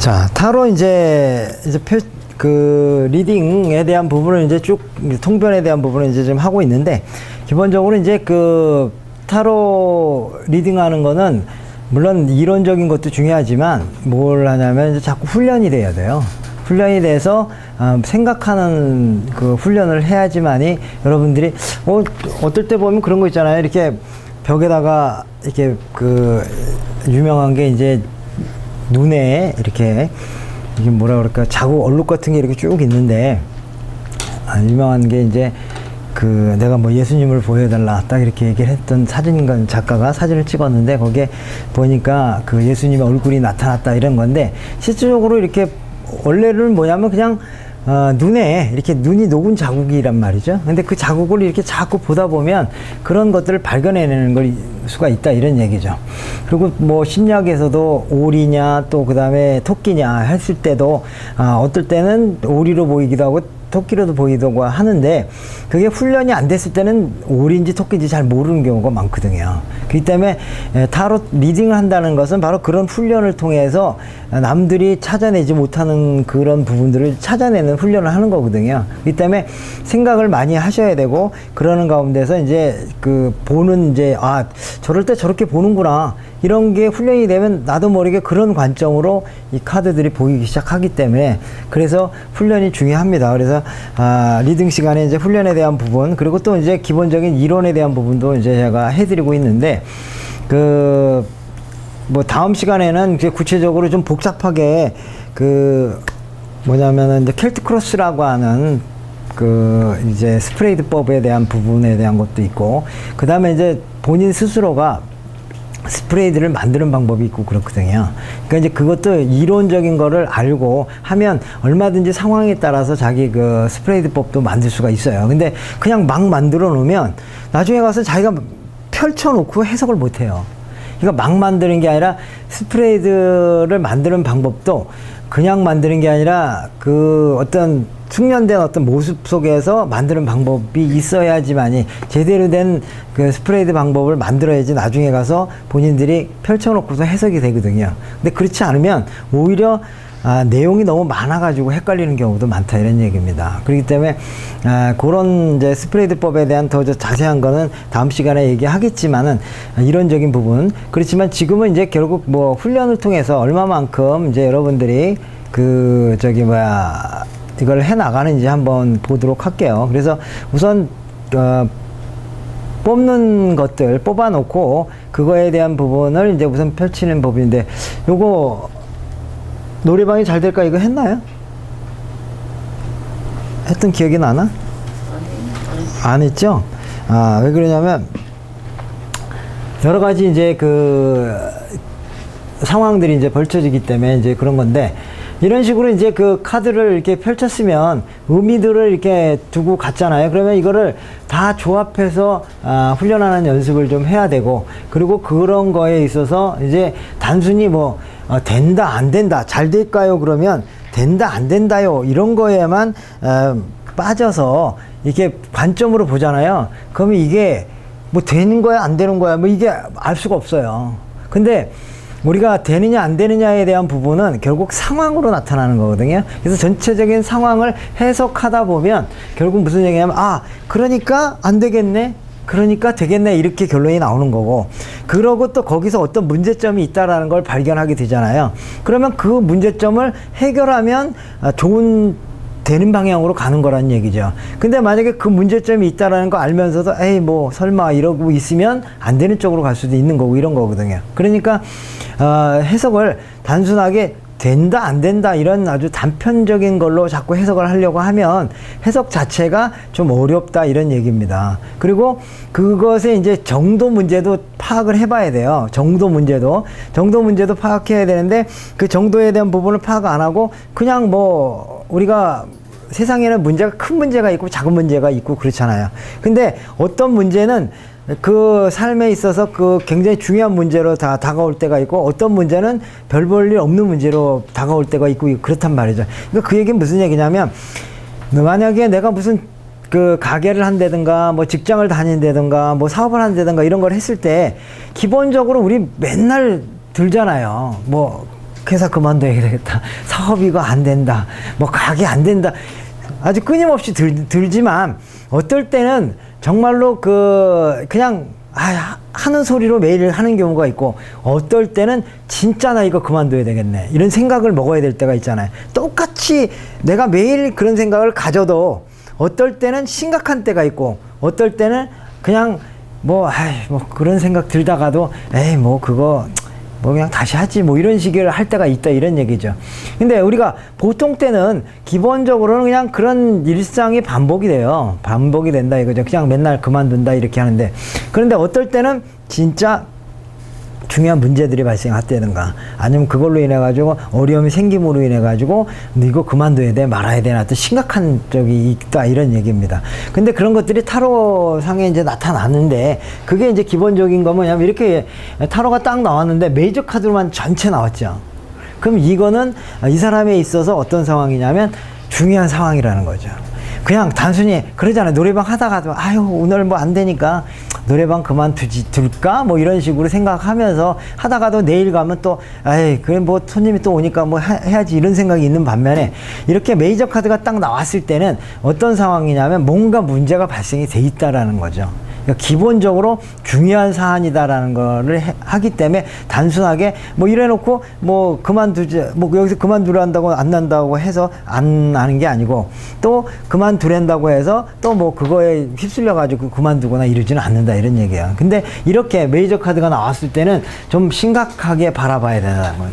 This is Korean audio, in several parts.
자, 타로 이제 이제 표, 그 리딩에 대한 부분을 이제 쭉 통변에 대한 부분을 이제 좀 하고 있는데 기본적으로 이제 그 타로 리딩하는 거는 물론 이론적인 것도 중요하지만 뭘 하냐면 이제 자꾸 훈련이 돼야 돼요. 훈련이 돼서 어, 생각하는 그 훈련을 해야지만이 여러분들이 어, 어떨 때 보면 그런 거 있잖아요. 이렇게 벽에다가 이렇게 그 유명한 게 이제 눈에 이렇게 이게 뭐라 그럴까? 자국 얼룩 같은 게 이렇게 쭉 있는데 아, 유명한 게 이제 그 내가 뭐 예수님을 보여달라 딱 이렇게 얘기를 했던 사진가 작가가 사진을 찍었는데 거기에 보니까 그 예수님의 얼굴이 나타났다 이런 건데 실질적으로 이렇게 원래는 뭐냐면 그냥 어, 눈에 이렇게 눈이 녹은 자국이란 말이죠. 근데 그 자국을 이렇게 자꾸 보다 보면 그런 것들을 발견해내는 걸 수가 있다 이런 얘기죠. 그리고 뭐 심리학에서도 오리냐 또 그다음에 토끼냐 했을 때도 아, 어떨 때는 오리로 보이기도 하고 토끼로도 보이기도 하는데 그게 훈련이 안 됐을 때는 오리인지 토끼인지 잘 모르는 경우가 많거든요. 그렇기 때문에 에, 타로 리딩을 한다는 것은 바로 그런 훈련을 통해서 남들이 찾아내지 못하는 그런 부분들을 찾아내는 훈련을 하는 거거든요. 그렇기 때문에 생각을 많이 하셔야 되고 그러는 가운데서 이제 그 보는 이제 아 저럴 때 저렇게 보는구나 이런 게 훈련이 되면 나도 모르게 그런 관점으로 이 카드들이 보이기 시작하기 때문에 그래서 훈련이 중요합니다. 그래서 아, 리딩 시간에 이제 훈련에 대한 부분 그리고 또 이제 기본적인 이론에 대한 부분도 이제 제가 해드리고 있는데 그 뭐 다음 시간에는 이제 구체적으로 좀 복잡하게 그 뭐냐면은 이제 켈트 크로스라고 하는 그 이제 스프레이드법에 대한 부분에 대한 것도 있고 그 다음에 이제 본인 스스로가 스프레이드를 만드는 방법이 있고 그렇거든요. 그러니까 이제 그것도 이론적인 거를 알고 하면 얼마든지 상황에 따라서 자기 그 스프레이드법도 만들 수가 있어요. 근데 그냥 막 만들어 놓으면 나중에 가서 자기가 펼쳐 놓고 해석을 못 해요. 그러니까 막 만드는 게 아니라 스프레이드를 만드는 방법도 그냥 만드는 게 아니라 그 어떤 숙련된 어떤 모습 속에서 만드는 방법이 있어야지만이 제대로 된 그 스프레이드 방법을 만들어야지 나중에 가서 본인들이 펼쳐놓고서 해석이 되거든요. 근데 그렇지 않으면 오히려 아, 내용이 너무 많아가지고 헷갈리는 경우도 많다 이런 얘기입니다. 그렇기 때문에 아, 그런 이제 스프레이드법에 대한 더 자세한 거는 다음 시간에 얘기하겠지만은 아, 이론적인 부분 그렇지만 지금은 이제 결국 뭐 훈련을 통해서 얼마만큼 이제 여러분들이 그 저기 뭐야 이걸 해 나가는지 한번 보도록 할게요. 그래서 우선 어, 뽑는 것들 뽑아놓고 그거에 대한 부분을 이제 우선 펼치는 법인데 요거 노래방이 잘 될까 이거 했나요? 했던 기억이 나나? 안 했죠? 아, 왜 그러냐면 여러 가지 이제 그 상황들이 이제 벌쳐지기 때문에 이제 그런 건데 이런 식으로 이제 그 카드를 이렇게 펼쳤으면 의미들을 이렇게 두고 갔잖아요. 그러면 이거를 다 조합해서 아, 훈련하는 연습을 좀 해야 되고 그리고 그런 거에 있어서 이제 단순히 뭐 어, 된다 안 된다 잘 될까요? 그러면 된다 안 된다요 이런 거에만 어, 빠져서 이렇게 관점으로 보잖아요. 그러면 이게 뭐 되는 거야 안 되는 거야 뭐 이게 알 수가 없어요. 근데 우리가 되느냐 안 되느냐에 대한 부분은 결국 상황으로 나타나는 거거든요. 그래서 전체적인 상황을 해석하다 보면 결국 무슨 얘기냐면 아 그러니까 안 되겠네. 그러니까 되겠네 이렇게 결론이 나오는 거고 그러고 또 거기서 어떤 문제점이 있다라는 걸 발견하게 되잖아요. 그러면 그 문제점을 해결하면 아, 좋은 되는 방향으로 가는 거란 얘기죠. 근데 만약에 그 문제점이 있다라는 거 알면서도 에이 뭐 설마 이러고 있으면 안 되는 쪽으로 갈 수도 있는 거고 이런 거거든요. 그러니까 어, 해석을 단순하게 된다 안 된다 이런 아주 단편적인 걸로 자꾸 해석을 하려고 하면 해석 자체가 좀 어렵다 이런 얘기입니다. 그리고 그것의 이제 정도 문제도 파악을 해봐야 돼요. 정도 문제도 정도 문제도 파악해야 되는데 그 정도에 대한 부분을 파악 안 하고 그냥 뭐 우리가 세상에는 문제가 큰 문제가 있고 작은 문제가 있고 그렇잖아요. 근데 어떤 문제는 그 삶에 있어서 그 굉장히 중요한 문제로 다 다가올 때가 있고 어떤 문제는 별 볼 일 없는 문제로 다가올 때가 있고 그렇단 말이죠. 그러니까 그 얘기는 무슨 얘기냐면 만약에 내가 무슨 그 가게를 한다든가 뭐 직장을 다닌다든가 뭐 사업을 한다든가 이런 걸 했을 때 기본적으로 우리 맨날 들잖아요. 뭐 회사 그만둬야 되겠다. 사업 이거 안 된다. 뭐 가게 안 된다. 아주 끊임없이 들, 들지만 어떨 때는 정말로 그 그냥 아, 하는 소리로 매일 하는 경우가 있고 어떨 때는 진짜 나 이거 그만둬야 되겠네 이런 생각을 먹어야 될 때가 있잖아요 똑같이 내가 매일 그런 생각을 가져도 어떨 때는 심각한 때가 있고 어떨 때는 그냥 뭐 아이 뭐 그런 생각 들다가도 에이 뭐 그거 뭐 그냥 다시 하지 뭐 이런 식을 할 때가 있다 이런 얘기죠. 근데 우리가 보통 때는 기본적으로는 그냥 그런 일상이 반복이 돼요. 반복이 된다 이거죠. 그냥 맨날 그만둔다 이렇게 하는데 그런데 어떨 때는 진짜 중요한 문제들이 발생했다든가 아니면 그걸로 인해 가지고 어려움이 생김으로 인해 가지고 너 이거 그만둬야 돼 말아야 되나 또 심각한 적이 있다 이런 얘기입니다. 근데 그런 것들이 타로 상에 이제 나타났는데 그게 이제 기본적인 거 뭐냐면 이렇게 타로가 딱 나왔는데 메이저 카드로만 전체 나왔죠. 그럼 이거는 이 사람에 있어서 어떤 상황이냐면 중요한 상황이라는 거죠. 그냥 단순히 그러잖아요. 노래방 하다가도 아유 오늘 뭐 안 되니까 노래방 그만두지 둘까 뭐 이런 식으로 생각하면서 하다가도 내일 가면 또 아이 그래 뭐 손님이 또 오니까 뭐 하- 해야지 이런 생각이 있는 반면에 이렇게 메이저 카드가 딱 나왔을 때는 어떤 상황이냐면 뭔가 문제가 발생이 돼 있다라는 거죠. 그러니까 기본적으로 중요한 사안이다라는 거를 해- 하기 때문에 단순하게 뭐 이래놓고 뭐 그만두지 뭐 여기서 그만두려 한다고 안 난다고 해서 안 하는 게 아니고 또 그만두랜다고 해서 또 뭐 그거에 휩쓸려 가지고 그만두거나 이러지는 않는다 이런 얘기야. 근데 이렇게 메이저 카드가 나왔을 때는 좀 심각하게 바라봐야 된다는 거예요.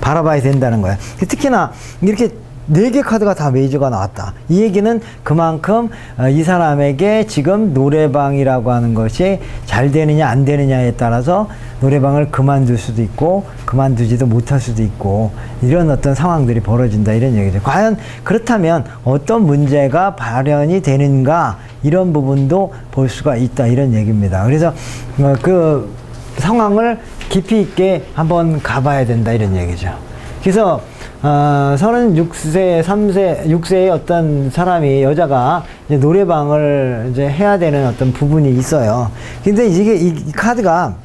바라봐야 된다는 거야. 특히나 이렇게 네 개 카드가 다 메이저가 나왔다. 이 얘기는 그만큼 어, 이 사람에게 지금 노래방이라고 하는 것이 잘 되느냐 안 되느냐에 따라서 노래방을 그만둘 수도 있고 그만두지도 못할 수도 있고 이런 어떤 상황들이 벌어진다 이런 얘기죠. 과연 그렇다면 어떤 문제가 발현이 되는가 이런 부분도 볼 수가 있다 이런 얘기입니다. 그래서 어, 그 상황을 깊이 있게 한번 가봐야 된다 이런 얘기죠. 그래서 어, 36세, 3세, 6세의 어떤 사람이 여자가 이제 노래방을 이제 해야 되는 어떤 부분이 있어요. 근데 이게 이 카드가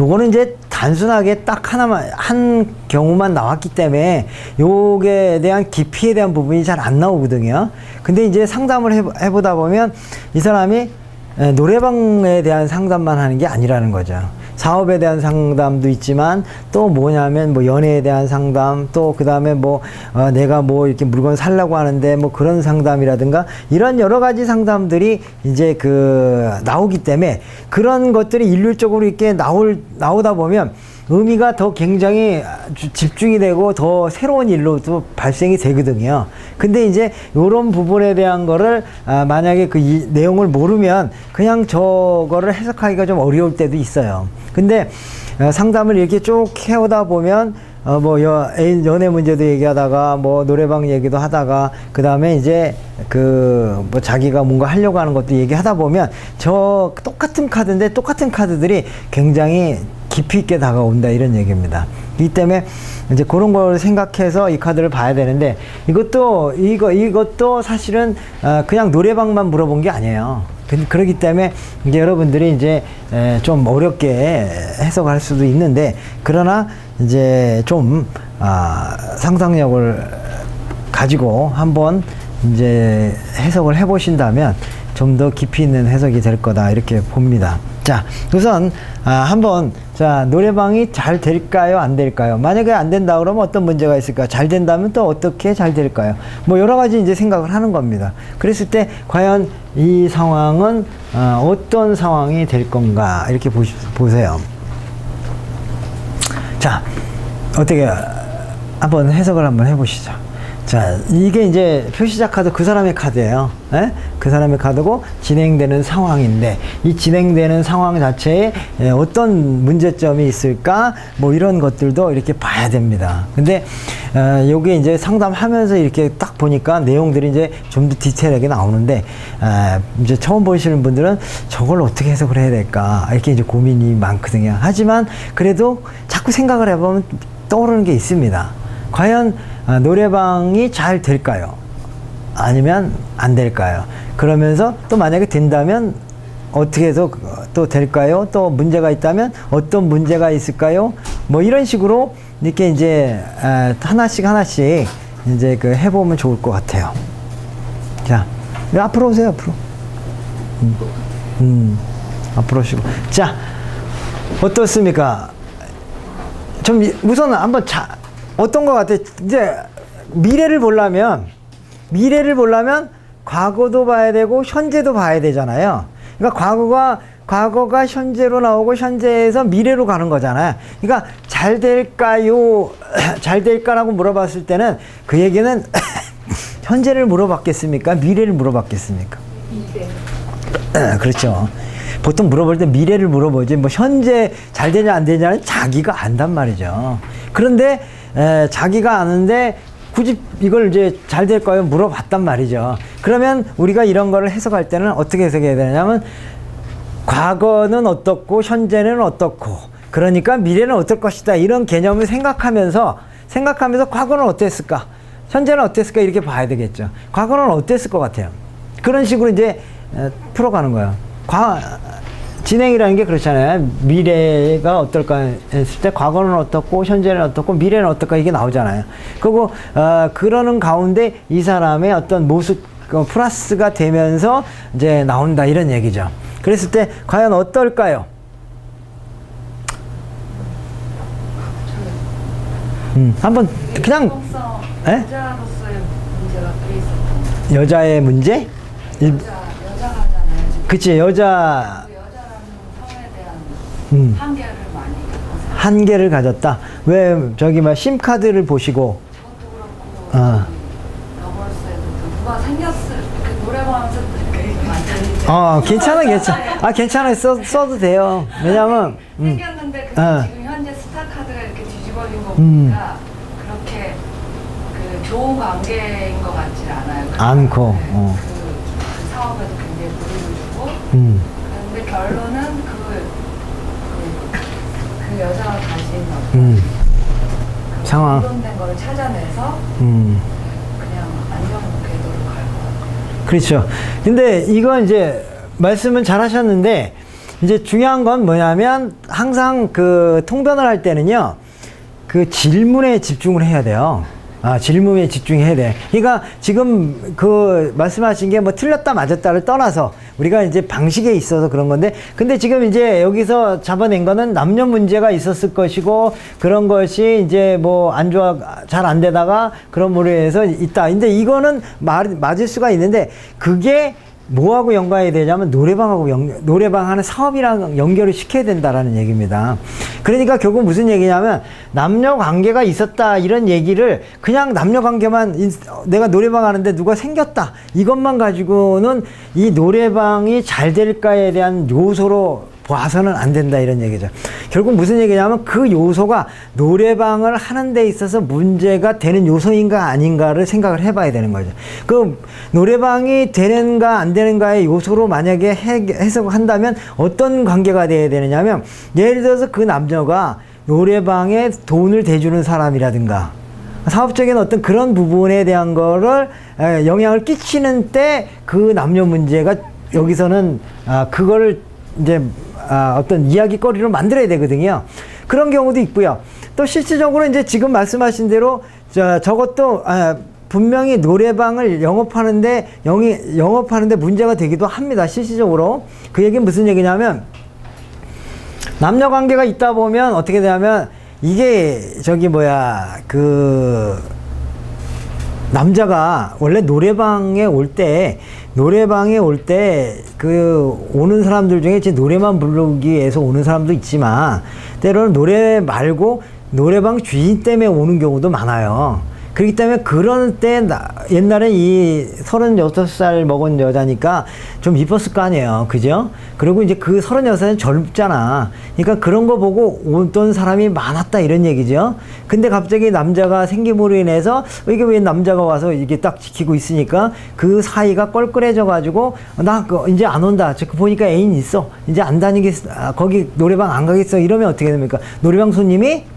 요거는 이제 단순하게 딱 하나만 한 경우만 나왔기 때문에 요게 대한 깊이에 대한 부분이 잘 안 나오거든요. 근데 이제 상담을 해보, 해보다 보면 이 사람이 에, 노래방에 대한 상담만 하는 게 아니라는 거죠. 사업에 대한 상담도 있지만 또 뭐냐면 뭐 연애에 대한 상담 또 그다음에 뭐 어, 내가 뭐 이렇게 물건 살려고 하는데 뭐 그런 상담이라든가 이런 여러 가지 상담들이 이제 그 나오기 때문에 그런 것들이 일률적으로 이렇게 나올 나오다 보면 의미가 더 굉장히 주- 집중이 되고 더 새로운 일로 또 발생이 되거든요. 근데 이제 요런 부분에 대한 거를 아, 만약에 그 이- 내용을 모르면 그냥 저거를 해석하기가 좀 어려울 때도 있어요. 근데 어, 상담을 이렇게 쭉 해오다 보면 어, 뭐, 여, 애인, 연애 문제도 얘기하다가, 뭐, 노래방 얘기도 하다가, 그 다음에 이제, 그, 뭐, 자기가 뭔가 하려고 하는 것도 얘기하다 보면, 저 똑같은 카드인데, 똑같은 카드들이 굉장히 깊이 있게 다가온다, 이런 얘기입니다. 이 때문에, 이제 그런 걸 생각해서 이 카드를 봐야 되는데, 이것도, 이거, 이것도 사실은, 어, 그냥 노래방만 물어본 게 아니에요. 그- 그렇기 때문에 이제 여러분들이 이제 에, 좀 어렵게 해석할 수도 있는데 그러나 이제 좀 아, 상상력을 가지고 한번 이제 해석을 해보신다면 좀 더 깊이 있는 해석이 될 거다 이렇게 봅니다. 자, 우선 아, 한번 자 노래방이 잘 될까요, 안 될까요? 만약에 안 된다 그러면 어떤 문제가 있을까? 잘 된다면 또 어떻게 잘 될까요? 뭐 여러 가지 이제 생각을 하는 겁니다. 그랬을 때 과연 이 상황은 어, 어떤 상황이 될 건가 이렇게 보시, 보세요. 자, 어떻게 한번 해석을 한번 해보시죠. 자, 이게 이제 표시자 카드 그 사람의 카드예요. 예? 그 사람의 카드고 진행되는 상황인데 이 진행되는 상황 자체에 예, 어떤 문제점이 있을까 뭐 이런 것들도 이렇게 봐야 됩니다. 근데 어, 요게 이제 상담하면서 이렇게 딱 보니까 내용들이 이제 좀 더 디테일하게 나오는데 아, 이제 처음 보시는 분들은 저걸 어떻게 해석을 해야 될까 이렇게 이제 고민이 많거든요. 하지만 그래도 자꾸 생각을 해보면 떠오르는 게 있습니다. 과연 아, 노래방이 잘 될까요? 아니면 안 될까요? 그러면서 또 만약에 된다면 어떻게 해서 그- 또 될까요? 또 문제가 있다면 어떤 문제가 있을까요? 뭐 이런 식으로 이렇게 이제 에, 하나씩 하나씩 이제 그 해보면 좋을 것 같아요. 자, 네, 앞으로 오세요, 앞으로. 음, 음, 앞으로 오시고. 자, 어떻습니까? 좀 이- 우선 한번 자, 어떤 것 같아요? 이제 미래를 보려면, 미래를 보려면 과거도 봐야 되고 현재도 봐야 되잖아요. 그러니까 과거가 과거가 현재로 나오고 현재에서 미래로 가는 거잖아요. 그러니까 잘 될까요? 잘 될까라고 물어봤을 때는 그 얘기는 현재를 물어봤겠습니까? 미래를 물어봤겠습니까? 예, 그렇죠. 보통 물어볼 때 미래를 물어보지 뭐 현재 잘 되냐 안 되냐는 자기가 안단 말이죠. 그런데 에, 자기가 아는데 굳이 이걸 이제 잘 될까요? 물어봤단 말이죠. 그러면 우리가 이런 거를 해석할 때는 어떻게 해석해야 되냐면 과거는 어떻고 현재는 어떻고 그러니까 미래는 어떨 것이다 이런 개념을 생각하면서 생각하면서 과거는 어땠을까? 현재는 어땠을까? 이렇게 봐야 되겠죠. 과거는 어땠을 것 같아요? 그런 식으로 이제 에, 풀어가는 거예요. 과 진행이라는 게 그렇잖아요 미래가 어떨까 했을 때 과거는 어떻고 현재는 어떻고 미래는 어떨까 이게 나오잖아요 그리고 어, 그러는 가운데 이 사람의 어떤 모습 그 플러스가 되면서 이제 나온다 이런 얘기죠. 그랬을 때 과연 어떨까요? 음, 한번 그냥 있었던 여자의 문제? 이- 여자 여자가잖아요. 지금 그치 여자 그 여자라는 성에 대한 음, 한계를 많이 겪어서 한계를 가졌다. 왜 저기 막 심카드를 보시고 그것도 그렇고 아. 러버스에도 또 누가 생겼을 그 노래방에서 이렇게 완전히 어 괜찮아 괜찮아 아 괜찮아 써, 써도 돼요. 왜냐면 음, 생겼는데 그 아. 지금 현재 스타 카드가 이렇게 뒤집어진 거 음. 보니까 그렇게 그 좋은 관계인 것 같지 않아요. 그 않고, 네, 어. 그, 그 사업에도 굉장히 무리를 주고 음, 근데 결론은 그 여자가 가진 음, 그 상황. 공동된 거를 찾아내서 음. 그냥 궤도로 갈. 그렇죠. 근데 이건 이제 말씀은 잘 하셨는데 이제 중요한 건 뭐냐면 항상 그 통변을 할 때는요. 그 질문에 집중을 해야 돼요. 아, 질문에 집중해야 돼. 그러니까 지금 그 말씀하신 게 뭐 틀렸다 맞았다를 떠나서 우리가 이제 방식에 있어서 그런 건데 근데 지금 이제 여기서 잡아낸 거는 남녀 문제가 있었을 것이고 그런 것이 이제 뭐 안 좋아 잘 안 되다가 그런 무로 해서 있다. 근데 이거는 말, 맞을 수가 있는데 그게 뭐하고 연관이 되냐면 노래방하고 연, 노래방 하는 사업이랑 연결을 시켜야 된다라는 얘기입니다. 그러니까 결국 무슨 얘기냐면 남녀 관계가 있었다 이런 얘기를 그냥 남녀 관계만 인- 내가 노래방 하는데 누가 생겼다 이것만 가지고는 이 노래방이 잘 될까에 대한 요소로 봐서는 안 된다 이런 얘기죠. 결국 무슨 얘기냐면 그 요소가 노래방을 하는 데 있어서 문제가 되는 요소인가 아닌가를 생각을 해봐야 되는 거죠. 그 노래방이 되는가 안 되는가의 요소로 만약에 해, 해석을 한다면 어떤 관계가 돼야 되느냐면 예를 들어서 그 남녀가 노래방에 돈을 대주는 사람이라든가 사업적인 어떤 그런 부분에 대한 거를 에, 영향을 끼치는 때 그 남녀 문제가 여기서는 아, 그거를 이제 아, 어떤 이야기거리로 만들어야 되거든요. 그런 경우도 있고요. 또 실질적으로 이제 지금 말씀하신 대로 저, 저것도 아, 분명히 노래방을 영업하는데 영이, 영업하는데 문제가 되기도 합니다. 실질적으로 그 얘기는 무슨 얘기냐면 남녀 관계가 있다 보면 어떻게 되냐면 이게 저기 뭐야 그 남자가 원래 노래방에 올때 노래방에 올 때 그 오는 사람들 중에 제 노래만 부르기 위해서 오는 사람도 있지만 때로는 노래 말고 노래방 주인 때문에 오는 경우도 많아요. 그렇기 때문에 그런 때 나, 옛날에 이 36살 먹은 여자니까 좀 이뻤을 거 아니에요. 그죠? 그리고 이제 그 36살은 젊잖아. 그러니까 그런 거 보고 오던 사람이 많았다 이런 얘기죠. 근데 갑자기 남자가 생김으로 인해서 이게 왜 남자가 와서 이게 딱 지키고 있으니까 그 사이가 껄끄레져 가지고 나그 이제 안 온다. 저 보니까 애인 있어. 이제 안 다니겠어. 아, 거기 노래방 안 가겠어. 이러면 어떻게 됩니까? 노래방 손님이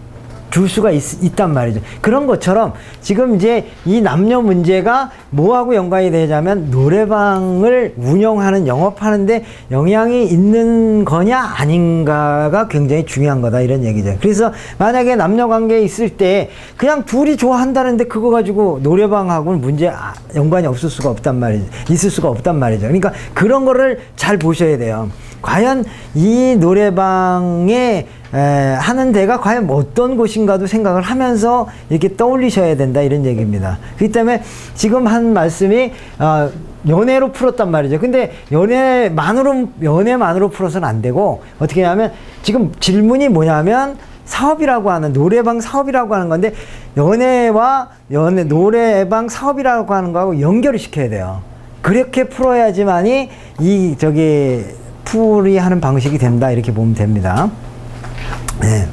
줄 수가 있, 단 말이죠. 그런 것처럼 지금 이제 이 남녀 문제가 뭐하고 연관이 되자면 노래방을 운영하는 영업하는데 영향이 있는 거냐 아닌가가 굉장히 중요한 거다 이런 얘기죠. 그래서 만약에 남녀 관계에 있을 때 그냥 둘이 좋아한다는데 그거 가지고 노래방하고는 문제 아, 연관이 없을 수가 없단 말이죠. 있을 수가 없단 말이죠. 그러니까 그런 거를 잘 보셔야 돼요. 과연 이 노래방에 에, 하는 데가 과연 어떤 곳인가도 생각을 하면서 이렇게 떠올리셔야 된다 이런 얘기입니다. 그렇기 때문에 지금 한 말씀이 어, 연애로 풀었단 말이죠. 근데 연애만으로 연애만으로 풀어서는 안 되고 어떻게 하냐면 지금 질문이 뭐냐면 사업이라고 하는 노래방 사업이라고 하는 건데 연애와 연애 노래방 사업이라고 하는 거하고 연결을 시켜야 돼요. 그렇게 풀어야지만이 이 저기 풀이 하는 방식이 된다 이렇게 보면 됩니다. 네.